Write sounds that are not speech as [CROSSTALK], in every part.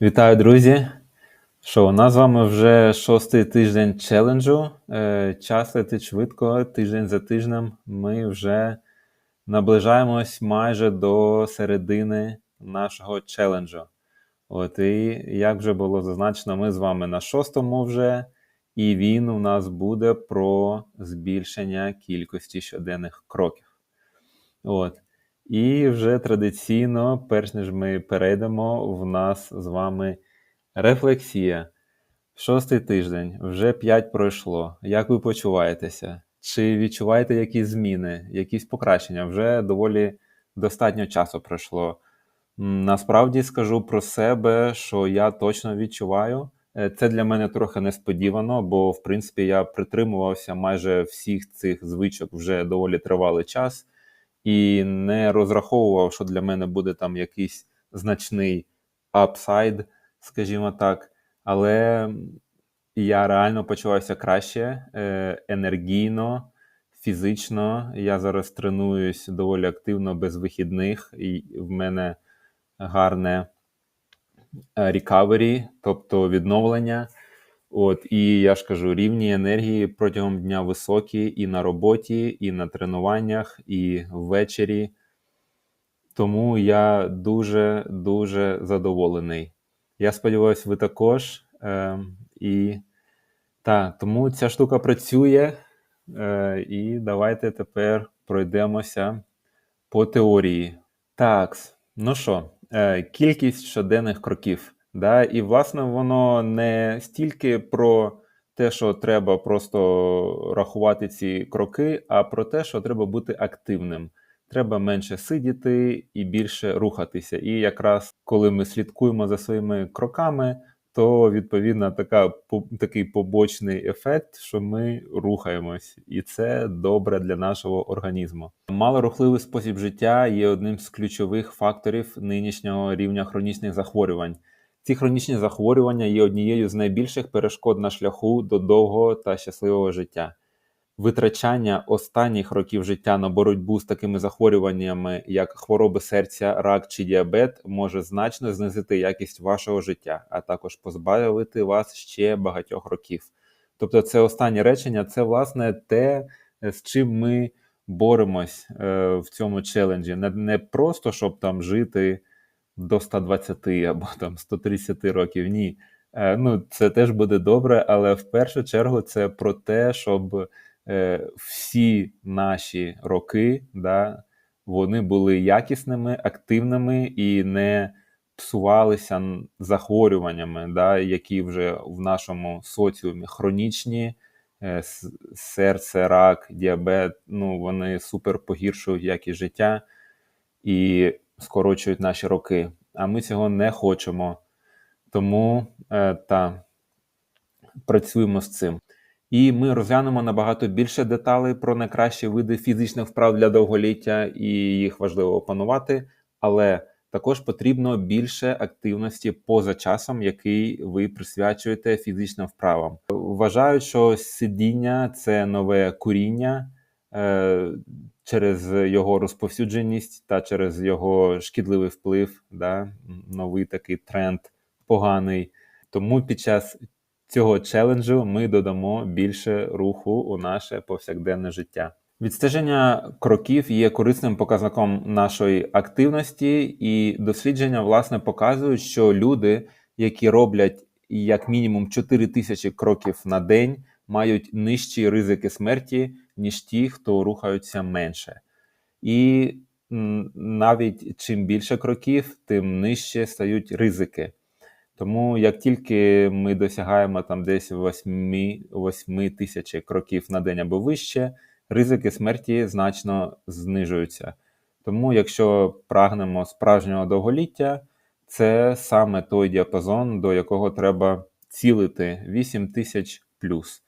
Вітаю, друзі! Що, у нас з вами вже шостий тиждень челенджу. Е, час летить швидко, тиждень за тижнем. Ми вже наближаємось майже до середини нашого челенджу. От і як вже було зазначено, ми з вами на шостому вже, і він у нас буде про збільшення кількості щоденних кроків. От. І вже традиційно, перш ніж ми перейдемо, в нас з вами рефлексія. Шостий тиждень, вже п'ять пройшло. Як ви почуваєтеся? Чи відчуваєте якісь зміни, якісь покращення? Вже доволі достатньо часу пройшло. Насправді скажу про себе, що я точно відчуваю. Е, це для мене трохи несподівано, бо в принципі я притримувався майже всіх цих звичок вже доволі тривалий час і не розраховував, що для мене буде там якийсь значний апсайд, скажімо так. Але я реально почуваюся краще, е, енергійно, фізично. Я зараз тренуюсь доволі активно без вихідних, і в мене гарне рекавері, тобто відновлення. От, І я ж кажу, рівні енергії протягом дня високі і на роботі, і на тренуваннях, і ввечері. Тому я дуже-дуже задоволений. Я сподіваюся, ви також. Е, І та, тому ця штука працює. Е, І давайте тепер пройдемося по теорії. Так, ну що, е, кількість щоденних кроків. Да? І, власне, воно не стільки про те, що треба просто рахувати ці кроки, а про те, що треба бути активним. Треба менше сидіти і більше рухатися. І якраз коли ми слідкуємо за своїми кроками, то відповідно така такий побочний ефект, що ми рухаємось, і це добре для нашого організму. Малорухливий спосіб життя є одним з ключових факторів нинішнього рівня хронічних захворювань. Ці хронічні захворювання є однією з найбільших перешкод на шляху до довгого та щасливого життя. Витрачання останніх років життя на боротьбу з такими захворюваннями, як хвороби серця, рак чи діабет, може значно знизити якість вашого життя, а також позбавити вас ще багатьох років. Тобто, це останнє речення це власне те, з чим ми боремось е, в цьому челенджі. Не просто щоб там жити до 120 або там 130 років. Ні. Е, ну, Це теж буде добре, але в першу чергу це про те, щоб е, всі наші роки да, вони були якісними, активними і не псувалися захворюваннями, да, які вже в нашому соціумі хронічні. Е, серце, рак, діабет, ну вони супер погіршують якість життя. І скорочують наші роки, а ми цього не хочемо. Тому е, та працюємо з цим. І ми розглянемо набагато більше деталей про найкращі види фізичних вправ для довголіття, і їх важливо опанувати, але також потрібно більше активності поза часом, який ви присвячуєте фізичним вправам. Вважають, що сидіння це нове куріння. Е, через його розповсюдженість та через його шкідливий вплив, да, новий такий тренд поганий. Тому під час цього челенджу ми додамо більше руху у наше повсякденне життя. Відстеження кроків є корисним показником нашої активності, і дослідження власне показують, що люди, які роблять як мінімум 4 тисячі кроків на день, мають нижчі ризики смерті, ніж ті, хто рухаються менше. І навіть чим більше кроків, тим нижче стають ризики. Тому як тільки ми досягаємо там десь 8, 8 тисяч кроків на день або вище, ризики смерті значно знижуються. Тому, якщо прагнемо справжнього довголіття, це саме той діапазон, до якого треба цілити 8 тисяч плюс.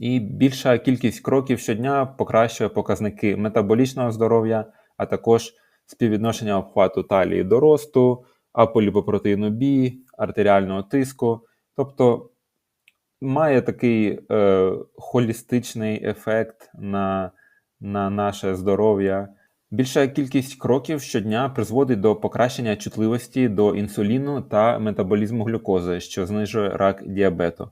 І більша кількість кроків щодня покращує показники метаболічного здоров'я, а також співвідношення обхвату талії до росту, аполіпопротеїну B, артеріального тиску. Тобто має такий е, холістичний ефект на, на наше здоров'я. Більша кількість кроків щодня призводить до покращення чутливості до інсуліну та метаболізму глюкози, що знижує рак діабету.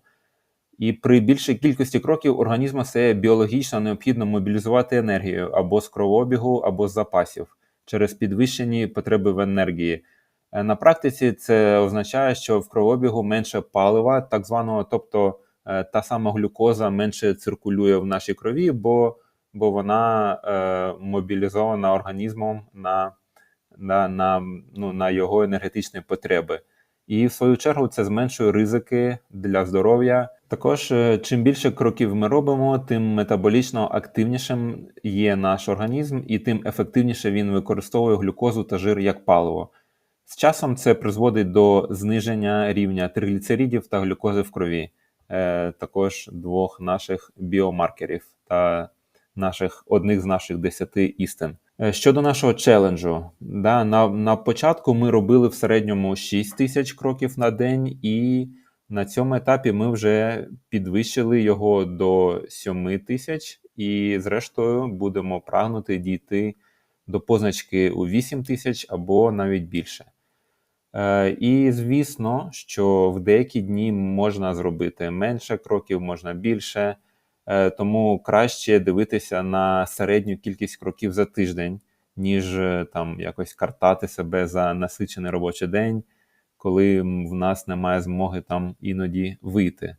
І при більшій кількості кроків організму стає біологічно необхідно мобілізувати енергію або з кровообігу, або з запасів через підвищені потреби в енергії. Е, На практиці це означає, що в кровообігу менше палива, так званого, тобто е, та сама глюкоза менше циркулює в нашій крові, бо, бо вона е, мобілізована організмом на, на, на, ну, на його енергетичні потреби. І в свою чергу це зменшує ризики для здоров'я. Також, е, чим більше кроків ми робимо, тим метаболічно активнішим є наш організм, і тим ефективніше він використовує глюкозу та жир як паливо. З часом це призводить до зниження рівня тригліцеридів та глюкози в крові, е, також двох наших біомаркерів та наших одних з наших десяти істин. Е, Щодо нашого челенджу, да, на, на початку ми робили в середньому 6 тисяч кроків на день, і на цьому етапі ми вже підвищили його до 7 тисяч, і зрештою будемо прагнути дійти до позначки у 8 тисяч або навіть більше. Е, І звісно, що в деякі дні можна зробити менше кроків, можна більше. Е, Тому краще дивитися на середню кількість кроків за тиждень, ніж е, там якось картати себе за насичений робочий день, коли в нас немає змоги там іноді вийти.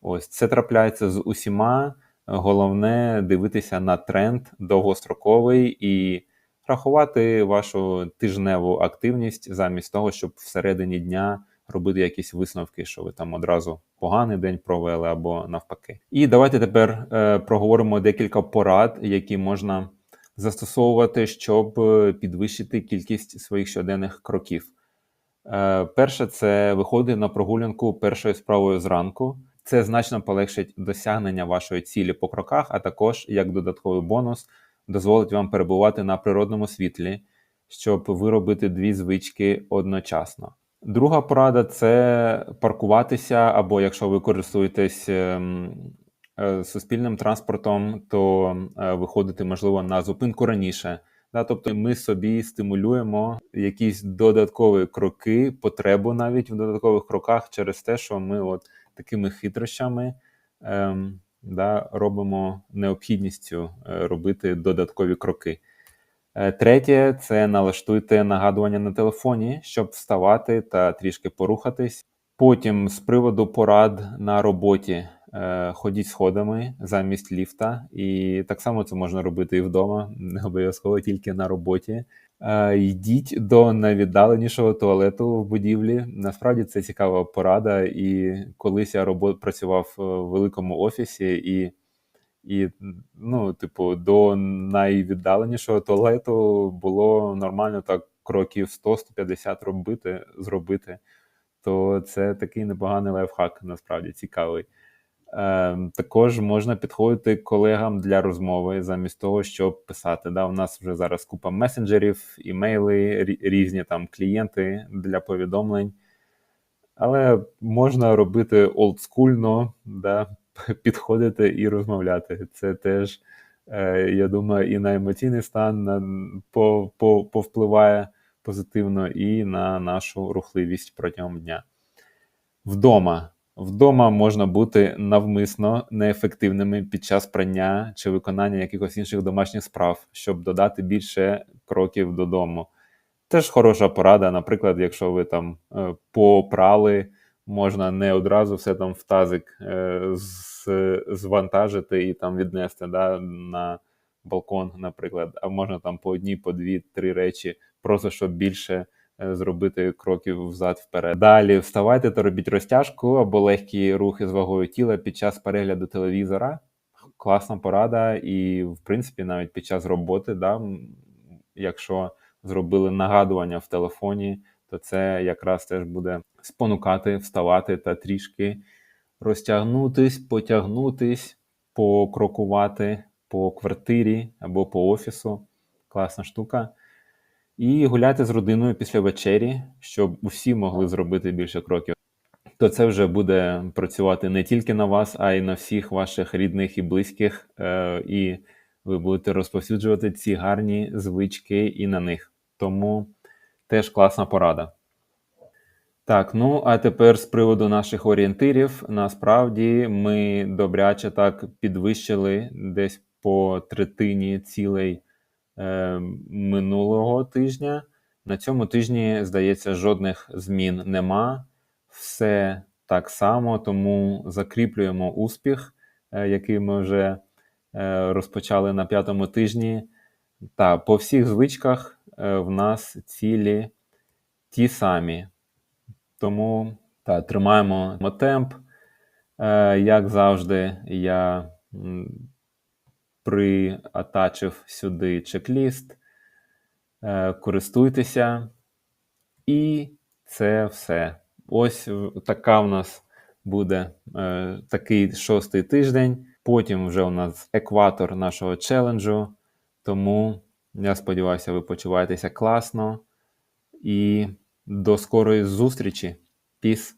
Ось це трапляється з усіма. Головне дивитися на тренд довгостроковий і рахувати вашу тижневу активність замість того, щоб всередині дня робити якісь висновки, що ви там одразу поганий день провели або навпаки. І давайте тепер е, проговоримо декілька порад, які можна застосовувати, щоб е, підвищити кількість своїх щоденних кроків. Е, перше, це виходити на прогулянку першою справою зранку. Це значно полегшить досягнення вашої цілі по кроках, а також як додатковий бонус дозволить вам перебувати на природному світлі, щоб виробити дві звички одночасно. Друга порада це паркуватися, або якщо ви користуєтесь ем, е, суспільним транспортом, то е, виходити, можливо, на зупинку раніше. Да, тобто ми собі стимулюємо якісь додаткові кроки, потребу навіть в додаткових кроках через те, що ми от такими хитрощами ем, да, робимо необхідністю е, робити додаткові кроки. Е, Третє це налаштуйте нагадування на телефоні, щоб вставати та трішки порухатись. Потім з приводу порад на роботі е, ходіть сходами замість ліфта, і так само це можна робити і вдома, не обов'язково тільки на роботі. Е, Йдіть до найвіддаленішого туалету в будівлі. Насправді це цікава порада. І колись я робо- працював в великому офісі, і, і ну, типу, до найвіддаленішого туалету було нормально так кроків 100-150 робити, зробити. То це такий непоганий лайфхак, насправді цікавий. Е, також можна підходити колегам для розмови замість того, щоб писати. Да, У нас вже зараз купа месенджерів, імейли, різні там клієнти для повідомлень. Але можна робити олдскульно, да, [LAUGHS] підходити і розмовляти. Це теж, е, я думаю, і на емоційний стан повпливає позитивно, і на нашу рухливість протягом дня. Вдома. Вдома можна бути навмисно неефективними під час прання чи виконання якихось інших домашніх справ, щоб додати більше кроків додому. Теж хороша порада, наприклад, якщо ви там е, попрали, можна не одразу все там в тазик е, звантажити і там віднести да, на балкон, наприклад, а можна там по одній, по дві, три речі, просто щоб більше е, зробити кроків взад-вперед. Далі вставайте та робіть розтяжку або легкі рухи з вагою тіла під час перегляду телевізора. Класна порада, і в принципі навіть під час роботи, да, якщо зробили нагадування в телефоні, то це якраз теж буде спонукати вставати та трішки розтягнутись, потягнутись, покрокувати по квартирі або по офісу. Класна штука. І гуляти з родиною після вечері, щоб усі могли зробити більше кроків. То це вже буде працювати не тільки на вас, а й на всіх ваших рідних і близьких. Е, і ви будете розповсюджувати ці гарні звички і на них. Тому теж класна порада. Так, ну а тепер з приводу наших орієнтирів. Насправді ми добряче так підвищили десь по третині цілей е, минулого тижня. На цьому тижні, здається, жодних змін нема. Все так само, тому закріплюємо успіх, е, який ми вже е, розпочали на п'ятому тижні. Та по всіх звичках е, в нас цілі ті самі. Тому та, тримаємо темп. Е, Як завжди, я приатачив сюди чек-ліст. Е, Користуйтеся. І це все. Ось така в нас буде е, такий шостий тиждень. Потім вже у нас екватор нашого челенджу. Тому я сподіваюся, ви почуваєтеся класно. І до скорої зустрічі. Піс!